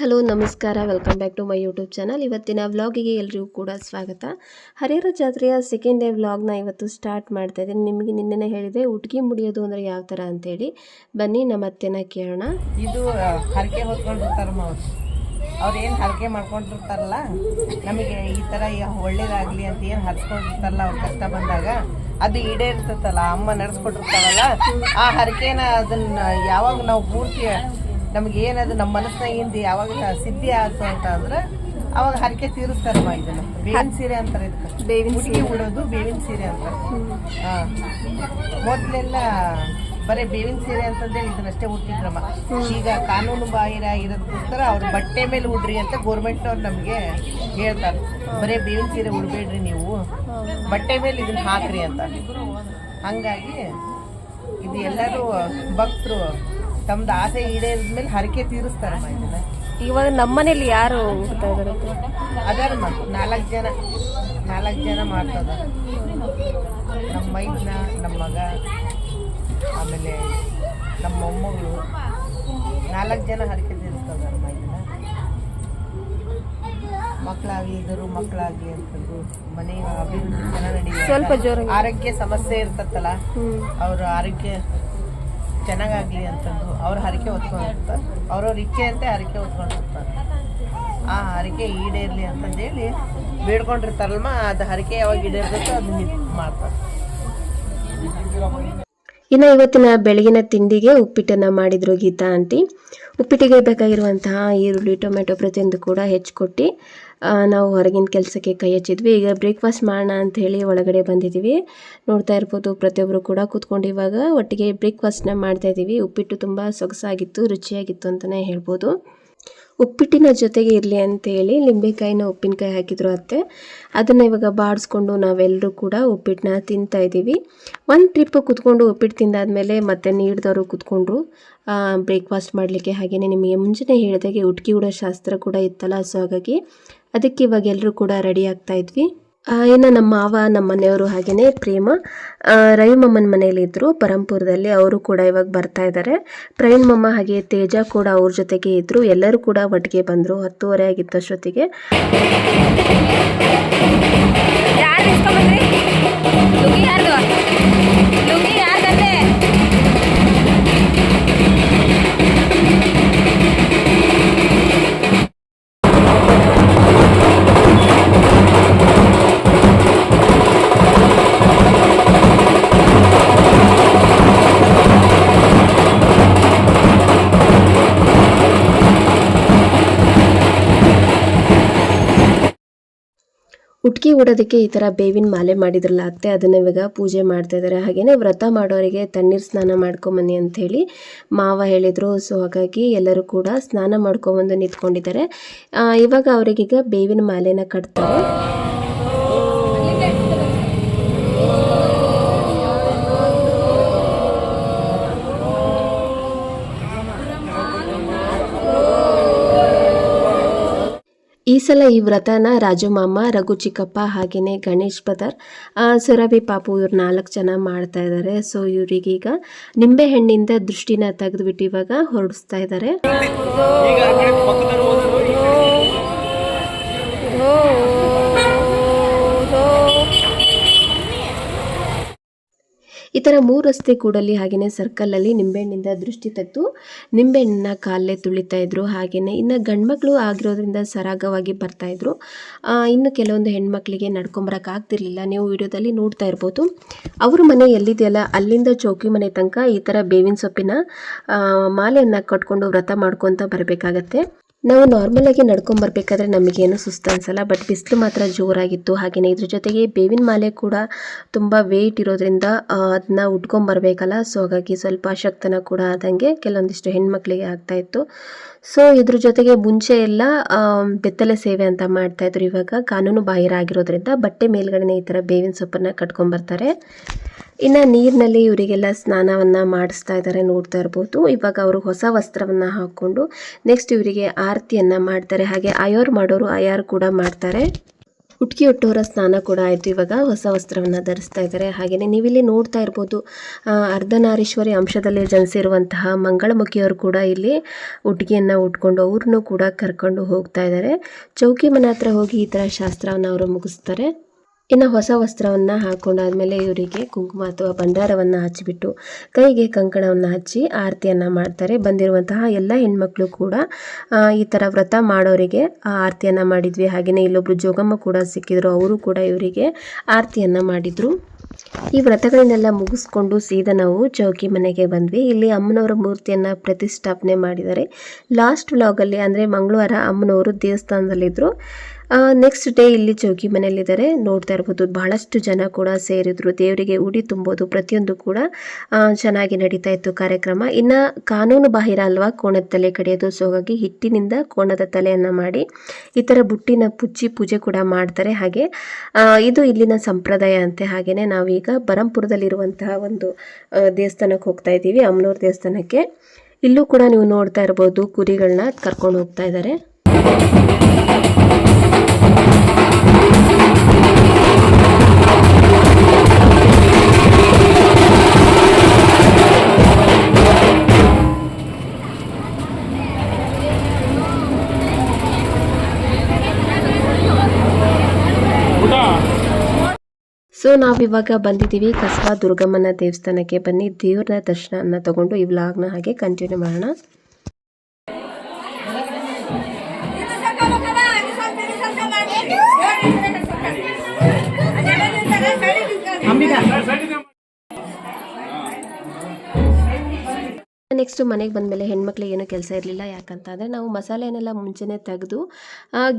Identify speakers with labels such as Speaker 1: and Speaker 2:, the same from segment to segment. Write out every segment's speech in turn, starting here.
Speaker 1: Hello, ನಮಸ್ಕಾರ. Welcome back to my YouTube channel ಇವತ್ತಿನ ವ್ಲಾಗಿಗೆ ಎಲ್ರಿಗೂ ಕೂಡ ಸ್ವಾಗತ. ಹರಿಹರ ಜಾತ್ರೆಯ ಸೆಕೆಂಡ್ ಡೇ ವ್ಲಾಗ್ನ ಇವತ್ತು ಸ್ಟಾರ್ಟ್ ಮಾಡ್ತಾ ಇದ್ದೀನಿ. ನಿಮಗೆ ನಿನ್ನೆ ಹೇಳಿದೆ, ಉಟ್ಗಿ ಮುಡಿಯೋದು ಅಂದರೆ ಯಾವ ಥರ ಅಂತೇಳಿ. ಬನ್ನಿ, ನಮ್ಮ ಅತ್ತೆನ ಕೇಳೋಣ.
Speaker 2: ಇದು ಹರಕೆ ಹೊತ್ಕೊಂಡಿರ್ತಾರಮ್ಮ ಅವ್ರು. ಅವ್ರು ಏನು ಹರಕೆ ಮಾಡ್ಕೊಂಡಿರ್ತಾರಲ್ಲ? ನಮಗೆ ಈ ಥರ ಒಳ್ಳೇದಾಗಲಿ ಅಂತ ಏನು ಹರ್ಸ್ಕೊಂಡಿರ್ತಾರಲ್ಲ ಅವ್ರ ಕಷ್ಟ ಬಂದಾಗ? ಅದು ಈಡೇರ್ತಲ್ಲ ಅಮ್ಮ ನಡೆಸ್ಕೊಟ್ಟಿರ್ತಾರಲ್ಲ? ಆ ಹರಕೆನ ಅದನ್ನ ಯಾವಾಗ ನಾವು ಪೂರ್ತಿ ನಮ್ಗೆ ಏನದು ನಮ್ಮ ಮನಸ್ಸಿನಾಗಿಂದ ಯಾವಾಗ ಸಿದ್ಧಿ ಆಯ್ತು ಅಂತ ಅಂದ್ರೆ ಅವಾಗ ಹರಕೆ ತೀರಿಸ್ತಾರಮ್ಮ ಇದನ್ನ. ಬೇವಿನ ಸೀರೆ ಅಂತಾರೆ ಇದಕ್ಕೆ.
Speaker 1: ಬೇವಿನ
Speaker 2: ಹುಡುಗಿ ಉಡೋದು ಬೇವಿನ ಸೀರೆ ಅಂತಾರೆ. ಹಾ. ಮೊದಲೆಲ್ಲ ಬರೀ ಬೇವಿನ ಸೀರೆ ಅಂತಂದೇಳಿ ಇದನ್ನಷ್ಟೇ ಹುಟ್ಟಿದ್ರಮ್ಮ ಈಗ ಕಾನೂನು ಬಾಹಿರ ಇರೋದಕ್ಕೋಸ್ಕರ ಅವ್ರ ಬಟ್ಟೆ ಮೇಲೆ ಉಡ್ರಿ ಅಂತ ಗೌರ್ಮೆಂಟ್ ಅವ್ರು ನಮಗೆ ಹೇಳ್ತಾರೆ. ಬರೀ ಬೇವಿನ ಸೀರೆ ಉಡ್ಬೇಡ್ರಿ ನೀವು. ಬಟ್ಟೆ ಮೇಲೆ ಇದನ್ನ ಹಾಕ್ರಿ ಅಂತ. ಹಂಗಾಗಿ ಇದು ಎಲ್ಲರೂ ಭಕ್ತರು ತಮ್ದು ಆಸೆ ಈಡೇರಿದ್ಮೇಲೆ ಹರಕೆ ತೀರಿಸ್ತಾರೆ
Speaker 1: ಇವಾಗ ನಮ್ಮನೇಲಿ ಯಾರು ಹೋಗ್ತಾ ಇದ್ದಾರೆ
Speaker 2: ಅದಾರಮ್ಮ ನಾಲ್ಕು ಜನ ನಾಲ್ಕು ಜನ ಮಾಡ್ತದ. ನಮ್ಮ ಮೈನ ನಮ್ಮ ಮಗ ಆಮೇಲೆ ನಮ್ಮ ಮೊಮ್ಮಗಳು ನಾಲ್ಕು ಜನ ಹರಕೆ ತೀರಿಸ್ತದ ಮೈನ ಮಕ್ಕಳಾಗಿ ಇದ್ರು ಮಕ್ಕಳಾಗಿ ಅಂತಂದು ಮನೆ ಅಭಿವೃದ್ಧಿ ಚೆನ್ನಾಗಿ
Speaker 1: ಜೋರಾಗಿ.
Speaker 2: ಆರೋಗ್ಯ ಸಮಸ್ಯೆ ಇರ್ತತ್ತಲ್ಲ ಅವರು ಆರೋಗ್ಯ ಚೆನ್ನಾಗಾಗ್ಲಿ ಅಂತಂದು ಅವ್ರ ಹರಕೆ ಹೊತ್ಕೊಂಡಿರ್ತಾರೆ ಅವ್ರವ್ರ ಇಚ್ಛೆಯಂತೆ ಹರಕೆ ಹೊತ್ಕೊಂಡಿರ್ತಾರೆ ಆ ಹರಕೆ ಈಡೇರ್ಲಿ ಅಂತಂದೇಳಿ ಬೇಡ್ಕೊಂಡಿರ್ತಾರಲ್ಮ ಅದು ಹರಕೆ ಯಾವಾಗ ಈಡೇರ್ತೈತೋ ಅದನ್ನ ಮಾಡ್ತಾರೆ.
Speaker 1: ಇನ್ನು ಇವತ್ತಿನ ಬೆಳಗಿನ ತಿಂಡಿಗೆ ಉಪ್ಪಿಟ್ಟನ್ನು ಮಾಡಿದ್ರು ಗೀತಾ ಆಂಟಿ. ಉಪ್ಪಿಟ್ಟಿಗೆ ಬೇಕಾಗಿರುವಂತಹ ಈರುಳ್ಳಿ, ಟೊಮೆಟೊ ಪ್ರತಿಯೊಂದು ಕೂಡ ಹೆಚ್ಚಿಕೊಟ್ಟು ನಾವು ಹೊರಗಿನ ಕೆಲಸಕ್ಕೆ ಕೈ ಹಚ್ಚಿದ್ವಿ. ಈಗ ಬ್ರೇಕ್ಫಾಸ್ಟ್ ಮಾಡೋಣ ಅಂತ ಹೇಳಿ ಒಳಗಡೆ ಬಂದಿದ್ದೀವಿ. ನೋಡ್ತಾ ಇರ್ಬೋದು ಪ್ರತಿಯೊಬ್ಬರು ಕೂಡ ಕೂತ್ಕೊಂಡು ಇವಾಗ ಒಟ್ಟಿಗೆ ಬ್ರೇಕ್ಫಾಸ್ಟ್ನ ಮಾಡ್ತಾಯಿದ್ದೀವಿ ಉಪ್ಪಿಟ್ಟು ತುಂಬ ಸೊಗಸಾಗಿತ್ತು, ರುಚಿಯಾಗಿತ್ತು ಅಂತಲೇ ಹೇಳ್ಬೋದು. ಉಪ್ಪಿಟ್ಟಿನ ಜೊತೆಗೆ ಇರಲಿ ಅಂತೇಳಿ ಲಿಂಬೆಕಾಯಿನ ಉಪ್ಪಿನಕಾಯಿ ಹಾಕಿದ್ರು ಅತ್ತೆ. ಅದನ್ನು ಇವಾಗ ಬಾಡಿಸ್ಕೊಂಡು ನಾವೆಲ್ಲರೂ ಕೂಡ ಉಪ್ಪಿಟ್ಟನ್ನ ತಿಂತಾ ಇದ್ದೀವಿ. ಒಂದು ಟ್ರಿಪ್ ಕುತ್ಕೊಂಡು ಉಪ್ಪಿಟ್ಟು ತಿಂದಾದಮೇಲೆ ಮತ್ತೆ ನೀಡಿದವರು ಕುತ್ಕೊಂಡ್ರು. ಬ್ರೇಕ್ಫಾಸ್ಟ್ ಮಾಡಲಿಕ್ಕೆ ಹಾಗೆಯೇ ನಿಮಗೆ ಮುಂಚೆನೇ ಹೇಳಿದಾಗೆ, ಉಟ್ಕಿ ಉಡೋ ಶಾಸ್ತ್ರ ಕೂಡ ಇತ್ತಲ್ಲ, ಸೊ ಹಾಗಾಗಿ ಅದಕ್ಕೆ ಇವಾಗ ಎಲ್ಲರೂ ಕೂಡ ರೆಡಿ ಆಗ್ತಾ ಇದ್ವಿ. ಇನ್ನು ನಮ್ಮ ಮಾವ, ನಮ್ಮ ಮನೆಯವರು ಹಾಗೆಯೇ ಪ್ರೇಮ. ರವಿಮಮ್ಮನ ರವಿ ಮಮ್ಮನ ಮನೆಯಲ್ಲಿ ಇದ್ದರು ಪರಂಪುರದಲ್ಲಿ ಅವರು ಕೂಡ ಇವಾಗ ಬರ್ತಾ ಇದ್ದಾರೆ ಪ್ರವೀಣ್ ಮಮ್ಮ ಹಾಗೆ ತೇಜ ಕೂಡ ಅವ್ರ ಜೊತೆಗೆ ಇದ್ದರು ಎಲ್ಲರೂ ಕೂಡ ಒಟ್ಟಿಗೆ ಬಂದರು, ಹತ್ತುವರೆ ಆಗಿತ್ತು ಅಷ್ಟೊತ್ತಿಗೆ.
Speaker 3: ಯಾರು
Speaker 1: ಉಟ್ಕಿ ಉಡೋದಕ್ಕೆ ಈ ತರ ಬೇವಿನ ಮಾಲೆ ಮಾಡಿದ್ರಲ್ಲ ಅತ್ತೆ, ಅದನ್ನ ಇವಾಗ ಪೂಜೆ ಮಾಡ್ತಾ ಇದ್ದಾರೆ ಹಾಗೆಯೇ ವ್ರತ ಮಾಡೋರಿಗೆ ತಣ್ಣೀರ್ ಸ್ನಾನ ಮಾಡ್ಕೊಂಬನ್ನಿ ಹೇಳಿ ಮಾವ ಹೇಳಿದ್ರು. ಸೊ ಹಾಗಾಗಿ ಎಲ್ಲರೂ ಕೂಡ ಸ್ನಾನ ಮಾಡ್ಕೊಂಬಂದು ನಿಂತ್ಕೊಂಡಿದ್ದಾರೆ. ಇವಾಗ ಅವರಿಗೀಗ ಬೇವಿನ ಮಾಲೆನ ಕಟ್ತಾರೆ. ಸಲ ಈ ವ್ರತನ ರಾಜು ಮಾಮ ರಘು ಚಿಕ್ಕಪ್ಪ ಹಾಗೆಯೇ ಗಣೇಶ್ ಬದರ್ ಆ, ಸುರಭಿ ಪಾಪು ಇವ್ರು ನಾಲ್ಕು ಜನ ಮಾಡ್ತಾ ಇದ್ದಾರೆ ಸೊ ಇವರಿಗೀಗ ನಿಂಬೆ ಹಣ್ಣಿಂದ ದೃಷ್ಟಿನ ತೆಗೆದುಬಿಟ್ಟು ಇವಾಗ ಹೊರಡಿಸ್ತಾ ಇದ್ದಾರೆ ಥರ ಮೂರು ರಸ್ತೆ ಕೂಡಲ್ಲಿ ಹಾಗೆಯೇ ಸರ್ಕಲಲ್ಲಿ ನಿಂಬೆಹಣ್ಣಿಂದ ದೃಷ್ಟಿ ತೆಗೆದು ನಿಂಬೆಹಣ್ಣನ್ನ ಕಾಲೇ ತುಳಿತಾ ಇದ್ರು. ಹಾಗೆಯೇ ಇನ್ನು ಗಂಡ್ಮಕ್ಳು ಆಗಿರೋದ್ರಿಂದ ಸರಾಗವಾಗಿ ಬರ್ತಾ ಇದ್ರು. ಇನ್ನು ಕೆಲವೊಂದು ಹೆಣ್ಮಕ್ಳಿಗೆ ನಡ್ಕೊಂಬರಕ್ಕೆ ಆಗ್ತಿರ್ಲಿಲ್ಲ. ನೀವು ವಿಡಿಯೋದಲ್ಲಿ ನೋಡ್ತಾ ಇರ್ಬೋದು. ಅವ್ರ ಮನೆ ಎಲ್ಲಿದೆಯಲ್ಲ? ಅಲ್ಲಿಂದ ಚೌಕಿ ಮನೆ ತನಕ ಈ ಥರ ಬೇವಿನ ಸೊಪ್ಪಿನ ಮಾಲೆಯನ್ನು ಕಟ್ಕೊಂಡು ವ್ರತ ಮಾಡ್ಕೊತ ಬರಬೇಕಾಗತ್ತೆ. ನಾವು ನಾರ್ಮಲಾಗಿ ನಡ್ಕೊಂಬರ್ಬೇಕಾದ್ರೆ ನಮಗೇನು ಸುಸ್ತು ಅನ್ಸಲ್ಲ ಬಟ್ ಬಿಸಿಲು ಮಾತ್ರ ಜೋರಾಗಿತ್ತು. ಹಾಗೆಯೇ ಇದ್ರ ಜೊತೆಗೆ ಬೇವಿನ ಮಾಲೆ ಕೂಡ ತುಂಬ ವೆಯ್ಟ್ ಇರೋದ್ರಿಂದ ಅದನ್ನ ಉಟ್ಕೊಂಬರ್ಬೇಕಲ್ಲ. ಸೊ ಹಾಗಾಗಿ ಸ್ವಲ್ಪ ಅಶಕ್ತನ ಕೂಡ ಆದಂಗೆ ಕೆಲವೊಂದಿಷ್ಟು ಹೆಣ್ಮಕ್ಳಿಗೆ ಆಗ್ತಾ ಇತ್ತು. ಸೊ ಇದ್ರ ಜೊತೆಗೆ ಮುಂಚೆ ಎಲ್ಲ ಬೆತ್ತಲೆ ಸೇವೆ ಅಂತ ಮಾಡ್ತಾ ಇದ್ರು ಇವಾಗ. ಕಾನೂನು ಬಾಹಿರ ಆಗಿರೋದ್ರಿಂದ ಬಟ್ಟೆ ಮೇಲ್ಗಡೆನೆ ಈ ಥರ ಬೇವಿನ ಸೊಪ್ಪನ್ನು ಕಟ್ಕೊಂಬರ್ತಾರೆ ಇನ್ನು ನೀರಿನಲ್ಲಿ ಇವರಿಗೆಲ್ಲ ಸ್ನಾನವನ್ನು ಮಾಡಿಸ್ತಾ ಇದ್ದಾರೆ ನೋಡ್ತಾ ಇರ್ಬೋದು. ಇವಾಗ ಅವರು ಹೊಸ ವಸ್ತ್ರವನ್ನು ಹಾಕ್ಕೊಂಡು ನೆಕ್ಸ್ಟ್ ಇವರಿಗೆ ಆರತಿಯನ್ನು ಮಾಡ್ತಾರೆ. ಹಾಗೆ ಅಯೋರ್ ಮಾಡೋರು ಅಯಾರ್ ಕೂಡ ಮಾಡ್ತಾರೆ. ಉಟ್ಕಿ ಹುಟ್ಟೋರ ಸ್ನಾನ ಕೂಡ ಆಯಿತು. ಇವಾಗ ಹೊಸ ವಸ್ತ್ರವನ್ನು ಧರಿಸ್ತಾ ಇದ್ದಾರೆ. ಹಾಗೆಯೇ ನೀವಿಲ್ಲಿ ನೋಡ್ತಾ ಇರ್ಬೋದು ಅರ್ಧನಾರೀಶ್ವರಿ ಅಂಶದಲ್ಲಿ ಜನಿಸಿರುವಂತಹ ಮಂಗಳಮುಖಿಯವರು ಕೂಡ ಇಲ್ಲಿ ಹುಟ್ಟಿಗೆಯನ್ನು ಉಟ್ಕೊಂಡು ಅವ್ರನ್ನೂ ಕೂಡ ಕರ್ಕೊಂಡು ಹೋಗ್ತಾ ಇದ್ದಾರೆ. ಚೌಕಿ ಮನೆ ಹತ್ರ ಹೋಗಿ ಈ ಥರ ಶಾಸ್ತ್ರವನ್ನು ಅವರು ಮುಗಿಸ್ತಾರೆ. ಇನ್ನು ಹೊಸ ವಸ್ತ್ರವನ್ನು ಹಾಕೊಂಡಾದ್ಮೇಲೆ ಇವರಿಗೆ ಕುಂಕುಮ ಅಥವಾ ಭಂಡಾರವನ್ನು ಹಚ್ಚಿಬಿಟ್ಟು ಕೈಗೆ ಕಂಕಣವನ್ನು ಹಚ್ಚಿ ಆರತಿಯನ್ನು ಮಾಡ್ತಾರೆ. ಬಂದಿರುವಂತಹ ಎಲ್ಲ ಹೆಣ್ಮಕ್ಳು ಕೂಡ ಈ ಥರ ವ್ರತ ಮಾಡೋರಿಗೆ ಆರತಿಯನ್ನು ಮಾಡಿದ್ವಿ. ಹಾಗೆಯೇ ಇಲ್ಲೊಬ್ರು ಜೋಗಮ್ಮ ಕೂಡ ಸಿಕ್ಕಿದ್ರು. ಅವರು ಕೂಡ ಇವರಿಗೆ ಆರತಿಯನ್ನು ಮಾಡಿದರು. ಈ ವ್ರತಗಳನ್ನೆಲ್ಲ ಮುಗಿಸ್ಕೊಂಡು ಸೀದಾ ನಾವು ಚೌಕಿ ಮನೆಗೆ ಬಂದ್ವಿ. ಇಲ್ಲಿ ಅಮ್ಮನವರ ಮೂರ್ತಿಯನ್ನು ಪ್ರತಿಷ್ಠಾಪನೆ ಮಾಡಿದ್ದಾರೆ. ಲಾಸ್ಟ್ ವ್ಲಾಗಲ್ಲಿ ಅಂದರೆ ಮಂಗಳವಾರ ಅಮ್ಮನವರು ದೇವಸ್ಥಾನದಲ್ಲಿದ್ದರು ನೆಕ್ಸ್ಟ್ ಡೇ ಇಲ್ಲಿ ಚೌಕಿ ಮನೆಯಲ್ಲಿದ್ದಾರೆ. ನೋಡ್ತಾ ಇರ್ಬೋದು, ಬಹಳಷ್ಟು ಜನ ಕೂಡ ಸೇರಿದ್ರು. ದೇವರಿಗೆ ಉಡಿ ತುಂಬೋದು. ಪ್ರತಿಯೊಂದು ಕೂಡ ಚೆನ್ನಾಗಿ ನಡೀತಾ ಇತ್ತು ಕಾರ್ಯಕ್ರಮ. ಇನ್ನು ಕಾನೂನು ಬಾಹಿರ ಅಲ್ವಾ? ಕೋಣದ ತಲೆ ಕಡಿಯೋದು. ಸೊ ಹಾಗಾಗಿ ಹಿಟ್ಟಿನಿಂದ ಕೋಣದ ತಲೆಯನ್ನು ಮಾಡಿ, ಈ ಥರ ಬುಟ್ಟಿನ ಪುಚ್ಚಿ ಪೂಜೆ ಕೂಡ ಮಾಡ್ತಾರೆ. ಹಾಗೆ ಇದು ಇಲ್ಲಿನ ಸಂಪ್ರದಾಯ ಅಂತೆ. ಹಾಗೆಯೇ ನಾವೀಗ ಬರಂಪುರದಲ್ಲಿರುವಂತಹ ಒಂದು ದೇವಸ್ಥಾನಕ್ಕೆ ಹೋಗ್ತಾ ಇದ್ದೀವಿ. ಅಮ್ನೂರ್ ದೇವಸ್ಥಾನಕ್ಕೆ. ಇಲ್ಲೂ ಕೂಡ ನೀವು ನೋಡ್ತಾ ಇರ್ಬೋದು ಕುರಿಗಳನ್ನ ಕರ್ಕೊಂಡು ಹೋಗ್ತಾ ಇದ್ದಾರೆ. ಸೊ ನಾವಿವಾಗ ಬಂದಿದ್ದೀವಿ ಕಸಬಾ ದುರ್ಗಮ್ಮನ ದೇವಸ್ಥಾನಕ್ಕೆ ಬನ್ನಿ. ದೇವರ ದರ್ಶನನ ತಗೊಂಡು ಈ ವ್ಲಾಗ್ನ ಹಾಗೆ ಕಂಟಿನ್ಯೂ ಮಾಡೋಣ. ನೆಕ್ಸ್ಟ್ ಮನೆಗೆ ಬಂದಮೇಲೆ ಹೆಣ್ಮಕ್ಳಿಗೆ ಏನೂ ಕೆಲಸ ಇರಲಿಲ್ಲ ಯಾಕಂತ ಅಂದರೆ ನಾವು ಮಸಾಲೆನೆಲ್ಲ ಮುಂಚೆನೇ ತೆಗೆದು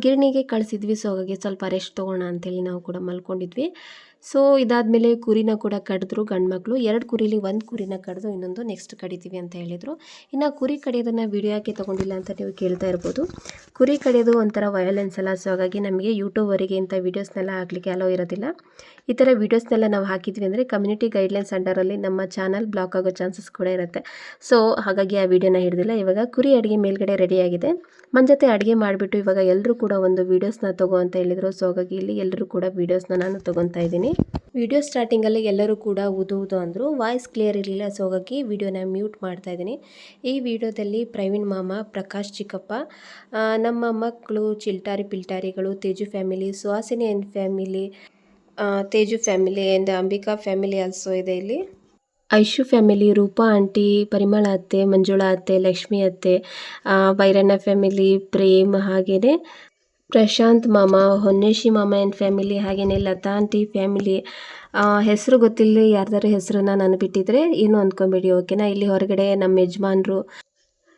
Speaker 1: ಗಿರಣಿಗೆ ಕಳಿಸಿದ್ವಿ. ಸೊ ಹಾಗಾಗಿ ಸ್ವಲ್ಪ ರೆಸ್ಟ್ ತೊಗೋಣ ಅಂತೇಳಿ ನಾವು ಕೂಡ ಮಲ್ಕೊಂಡಿದ್ವಿ. ಸೊ ಇದಾದಮೇಲೆ ಕುರಿನ ಕೂಡ ಕಡಿದ್ರು ಗಂಡ್ಮಕ್ಳು ಎರಡು ಕುರಿಲಿ ಒಂದು ಕುರಿನ ಕಡಿದು ಇನ್ನೊಂದು ನೆಕ್ಸ್ಟ್ ಕಡಿತೀವಿ ಅಂತ ಹೇಳಿದರು. ಇನ್ನು ಕುರಿ ಕಡಿಯೋದನ್ನು ವಿಡಿಯೋ ಯಾಕೆ ತೊಗೊಂಡಿಲ್ಲ ಅಂತ ನೀವು ಕೇಳ್ತಾ ಇರ್ಬೋದು. ಕುರಿ ಕಡಿಯೋದು ಒಂಥರ ವಯಲೆನ್ಸ್ ಅಲ್ಲ. ಸೊ ಹಾಗಾಗಿ ನಮಗೆ ಯೂಟ್ಯೂಬವರಿಗೆ ಇಂಥ ವೀಡಿಯೋಸ್ನೆಲ್ಲ ಹಾಕಲಿಕ್ಕೆ ಅಲೋ ಇರೋದಿಲ್ಲ. ಈ ಥರ ವೀಡಿಯೋಸ್ನೆಲ್ಲ ನಾವು ಹಾಕಿದ್ವಿ ಅಂದರೆ ಕಮ್ಯುನಿಟಿ ಗೈಡ್ಲೈನ್ಸ್ ಅಂಡರಲ್ಲಿ ನಮ್ಮ ಚಾನಲ್ ಬ್ಲಾಕ್ ಆಗೋ ಚಾನ್ಸಸ್ ಕೂಡ ಇರುತ್ತೆ. ಸೊ ಹಾಗಾಗಿ ಆ ವಿಡಿಯೋನ ಹಿಡಿದಿಲ್ಲ. ಇವಾಗ ಕುರಿ ಅಡುಗೆ ಮೇಲ್ಗಡೆ ರೆಡಿಯಾಗಿದೆ ಜೊತೆ ಅಡುಗೆ ಮಾಡಿಬಿಟ್ಟು ಇವಾಗ ಎಲ್ಲರೂ ಕೂಡ ಒಂದು ವೀಡಿಯೋಸ್ನ ತಗೋ ಅಂತ ಹೇಳಿದರು. ಸೊ ಹಾಗಾಗಿ ಇಲ್ಲಿ ಎಲ್ಲರೂ ಕೂಡ ವೀಡಿಯೋಸ್ನ ನಾನು ತೊಗೊತಾ ಇದ್ದೀನಿ. ವಿಡಿಯೋ ಸ್ಟಾರ್ಟಿಂಗಲ್ಲಿ ಎಲ್ಲರೂ ಕೂಡ ಓದುವುದು ಅಂದರು. ವಾಯ್ಸ್ ಕ್ಲಿಯರ್ ಇರಲಿಲ್ಲ, ಸೊ ಹಾಗಾಗಿ ವಿಡಿಯೋನ ಮ್ಯೂಟ್ ಮಾಡ್ತಾ ಇದ್ದೀನಿ. ಈ ವಿಡಿಯೋದಲ್ಲಿ ಪ್ರವೀಣ್ ಮಾಮ, ಪ್ರಕಾಶ್ ಚಿಕ್ಕಪ್ಪ ನಮ್ಮ ಮಕ್ಕಳು ಚಿಲ್ಟಾರಿ ಪಿಲ್ಟಾರಿಗಳು, Teju family, Suhasini and family Teju family and Ambika family also ಇದೆ ಇಲ್ಲಿ. ಐಶು ಫ್ಯಾಮಿಲಿ, ರೂಪಾ ಆಂಟಿ, ಪರಿಮಳ ಅತ್ತೆ, ಮಂಜುಳಾ ಅತ್ತೆ, ಲಕ್ಷ್ಮಿ ಅತ್ತೆ ಬೈರಣ್ಣ ಫ್ಯಾಮಿಲಿ, ಪ್ರೇಮ್ ಹಾಗೆಯೇ ಪ್ರಶಾಂತ್ ಮಾಮ, ಹೊನ್ನೇಶಿ ಮಾಮ ಆ್ಯಂಡ್ ಫ್ಯಾಮಿಲಿ ಹಾಗೆಯೇ ಲತಾ ಆಂಟಿ ಫ್ಯಾಮಿಲಿ ಹೆಸರು ಗೊತ್ತಿಲ್ಲ ಯಾರ್ದಾರ ಹೆಸರನ್ನ ನಾನು ಬಿಟ್ಟಿದ್ರೆ ಏನು ಅಂದ್ಕೊಂಬಿಡಿ ಓಕೆನಾ ಇಲ್ಲಿ ಹೊರಗಡೆ ನಮ್ಮ ಯಜಮಾನ್ರು,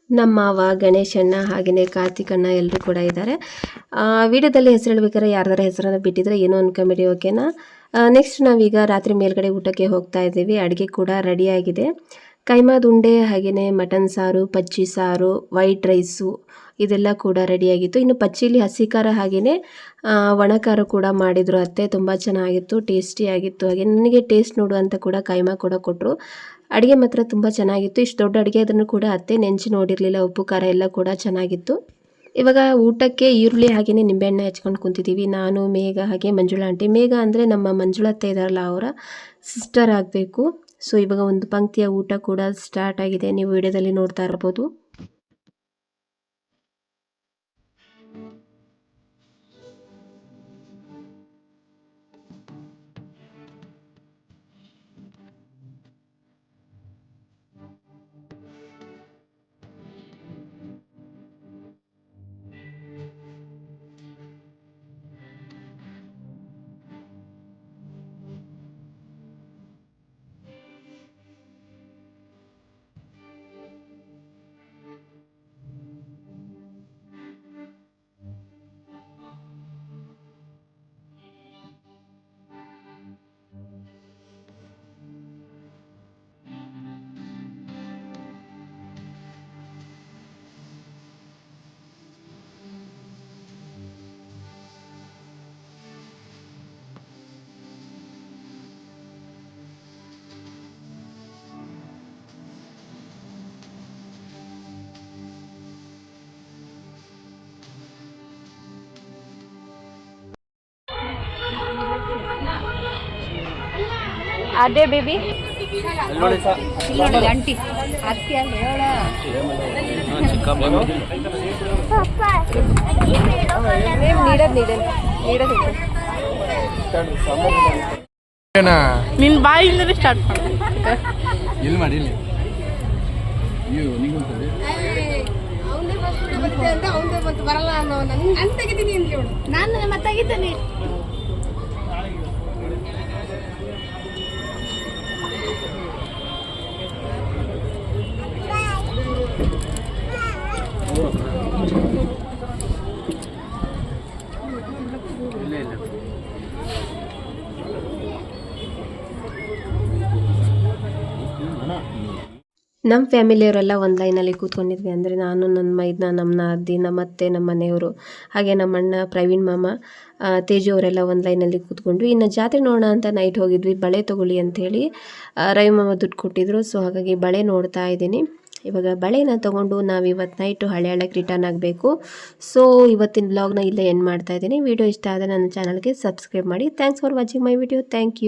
Speaker 1: ನಮ್ಮ ಮಾವ ಗಣೇಶಣ್ಣ ಹಾಗೆಯೇ ಕಾರ್ತಿಕಣ್ಣ ಎಲ್ಲರೂ ಕೂಡ ಇದ್ದಾರೆ. ವಿಡಿಯೋದಲ್ಲಿ ಹೆಸರು ಹೇಳ್ಬೇಕಾದ್ರೆ ಯಾರ್ದಾರ ಹೆಸರನ್ನು ಬಿಟ್ಟಿದ್ರೆ ಏನು ಅಂದ್ಕೊಂಬಿಡಿ ಓಕೆನಾ ನೆಕ್ಸ್ಟ್ ನಾವೀಗ ರಾತ್ರಿ ಮೇಲ್ಗಡೆ ಊಟಕ್ಕೆ ಹೋಗ್ತಾ ಇದ್ದೀವಿ. ಅಡುಗೆ ಕೂಡ ರೆಡಿಯಾಗಿದೆ ಕೈಮಾದ ಉಂಡೆ ಹಾಗೆಯೇ ಮಟನ್ ಸಾರು, ಪಚ್ಚಿ ಸಾರು ವೈಟ್ ರೈಸು ಇದೆಲ್ಲ ಕೂಡ ರೆಡಿಯಾಗಿತ್ತು ಇನ್ನು ಪಚ್ಚಿಲಿ ಹಸಿ ಖಾರ ಹಾಗೆಯೇ ಒಣ ಖಾರ ಕೂಡ ಮಾಡಿದರು ಅತ್ತೆ. ತುಂಬ ಚೆನ್ನಾಗಿತ್ತು ಟೇಸ್ಟಿಯಾಗಿತ್ತು ಹಾಗೆ ನನಗೆ ಟೇಸ್ಟ್ ನೋಡು ಅಂತ ಕೂಡ ಕೈಮಾ ಕೂಡ ಕೊಟ್ಟರು ಅಡುಗೆ ಮಾತ್ರ ತುಂಬ ಚೆನ್ನಾಗಿತ್ತು. ಇಷ್ಟು ದೊಡ್ಡ ಅಡುಗೆ ಅದನ್ನು ಕೂಡ ಅತ್ತೆ ನೆಂಚು ನೋಡಿರಲಿಲ್ಲ, ಉಪ್ಪು, ಖಾರ ಎಲ್ಲ ಕೂಡ ಚೆನ್ನಾಗಿತ್ತು. ಇವಾಗ ಊಟಕ್ಕೆ ಈರುಳ್ಳಿ ಹಾಗೆಯೇ ನಿಂಬೆಹಣ್ಣೆ ಹೆಚ್ಕೊಂಡು ಕುಂತಿದ್ದೀವಿ ನಾನು, ಮೇಘ ಹಾಗೆ ಮಂಜುಳಾ ಆಂಟಿ. ಮೇಘ ಅಂದರೆ ನಮ್ಮ ಮಂಜುಳತ್ತೆ ಇದಾರಲ್ಲ ಅವರ ಸಿಸ್ಟರ್ ಆಗಬೇಕು. ಸೊ ಇವಾಗ ಒಂದು ಪಂಕ್ತಿಯ ಊಟ ಕೂಡ ಸ್ಟಾರ್ಟ್ ಆಗಿದೆ. ನೀವು ವಿಡಿಯೋದಲ್ಲಿ ನೋಡ್ತಾ ಇರ್ಬೋದು.
Speaker 3: ಅದೇ ಬೇಬಿ. ನೋಡಿ ಅಂಟಿ ಅತ್ತಿ ಮಾಡಿ ಹೇಳ. ನೀಡದ್ ನೀಡದ್. ನೀಡದ್
Speaker 4: ನಿನ್ ಬಾಯಿಂದಲೇ ಸ್ಟಾರ್ಟ್ ಅಂತ
Speaker 5: ಎಲ್ಲಿ ಮಾಡಿ ಇಲ್ಲಿ ಅಯ್ಯೋ ಹೇಳು.
Speaker 4: ನಾನು ಮತ್ತೆ
Speaker 5: ಇಲ್ಲ Thank you.
Speaker 1: ನಮ್ಮ ಫ್ಯಾಮಿಲಿಯವರೆಲ್ಲ ಒಂದು ಲೈನಲ್ಲಿ ಕೂತ್ಕೊಂಡಿದ್ವಿ ಅಂದರೆ ನಾನು ನನ್ನ ಮೈದ್ನ ನಮ್ಮ ಅದ್ದಿ ನಮ್ಮ ಅತ್ತೆ ನಮ್ಮ ಮನೆಯವರು, ಹಾಗೆ ನಮ್ಮ ಅಣ್ಣ, ಪ್ರವೀಣ್ ಮಾಮ ತೇಜು ಅವರೆಲ್ಲ ಒಂದು ಲೈನಲ್ಲಿ ಕೂತ್ಕೊಂಡ್ವಿ ಇನ್ನು ಜಾತ್ರೆ ನೋಡೋಣ ಅಂತ ನೈಟ್ ಹೋಗಿದ್ವಿ, ಬಳೆ ತೊಗೊಳ್ಳಿ ಅಂಥೇಳಿ ರವಿ ಮಾಮ ದುಡ್ಡು ಕೊಟ್ಟಿದ್ರು ಸೊ ಹಾಗಾಗಿ ಬಳೆ ನೋಡ್ತಾ ಇದ್ದೀನಿ. ಇವಾಗ ಬಳೆನ ತೊಗೊಂಡು ನಾವು ಇವತ್ತು ನೈಟು ಹಳೆ ಹಳೆಗೆ ರಿಟರ್ನ್ ಆಗಬೇಕು. ಸೊ ಇವತ್ತಿನ ಬ್ಲಾಗ್ನ ಇಲ್ಲೇ ಎಂಡ್ ಮಾಡ್ತಾ ಇದ್ದೀನಿ. ವಿಡಿಯೋ ಇಷ್ಟ ಆದರೆ ನನ್ನ ಚಾನಲ್ಗೆ ಸಬ್ಸ್ಕ್ರೈಬ್ ಮಾಡಿ. Thanks for watching my video thank you